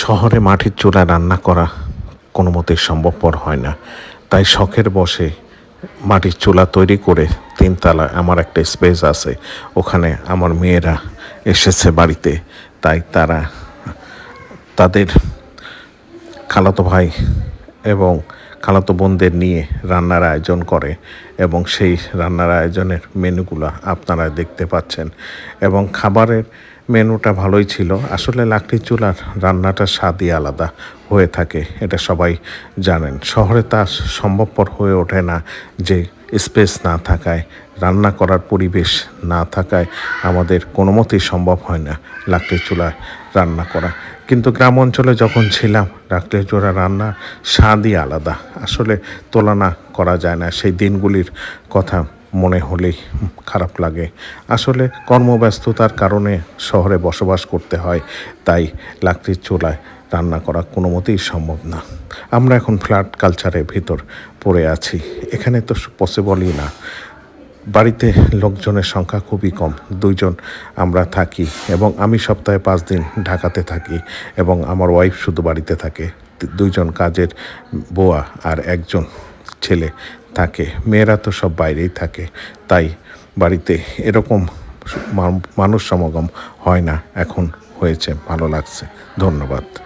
শহরে মাটির চুলায় রান্না করা কোনো মতেই সম্ভবপর হয় না। তাই শখের বসে মাটির চুলা তৈরি করে তিনতলা আমার একটা স্পেস আছে। ওখানে আমার মেয়েরা এসেছে বাড়িতে। তাই তারা, তাদের খালাতো ভাই এবং খালাতো বোনদের নিয়ে রান্নার আয়োজন করে এবং সেই রান্নার আয়োজনের মেনুগুলো আপনারা দেখতে পাচ্ছেন। এবং খাবারের মেনুটা ভালোই ছিল। আসলে লাকড়ির চুলার রান্নাটা স্বাদই আলাদা হয়ে থাকে, এটা সবাই জানেন। শহরে তা সম্ভবপর হয়ে ওঠে না যে স্পেস না থাকায়, রান্না করার পরিবেশ না থাকায় আমাদের কোনো মতেই সম্ভব হয় না লাকড়ির চুলায় রান্না করা। কিন্তু গ্রাম অঞ্চলে যখন ছিলাম লাকড়ির চুলা রান্না, স্বাদই আলাদা। আসলে তুলনা করা যায় না, সেই দিনগুলির কথা মনে হলেই খারাপ লাগে। আসলে কর্মব্যস্ততার কারণে শহরে বসবাস করতে হয়, তাই লাকড়ির চুলায় রান্না করা কোনো মতেই সম্ভব না। আমরা এখন ফ্ল্যাট কালচারের ভিতর পড়ে আছি। এখানে তো পসিবলই না। বাড়িতে লোকজনের সংখ্যা খুবই কম। দুইজন আমরা থাকি এবং আমি সপ্তাহে পাঁচ দিন ঢাকাতে থাকি এবং আমার ওয়াইফ শুধু বাড়িতে থাকে। দুইজন কাজের বোয়া আর একজন ছেলে থাকে। মেয়েরা তো সব বাইরেই থাকে। তাই বাড়িতে এরকম মানুষ সমাগম হয় না। এখন হয়েছে, ভালো লাগছে। ধন্যবাদ।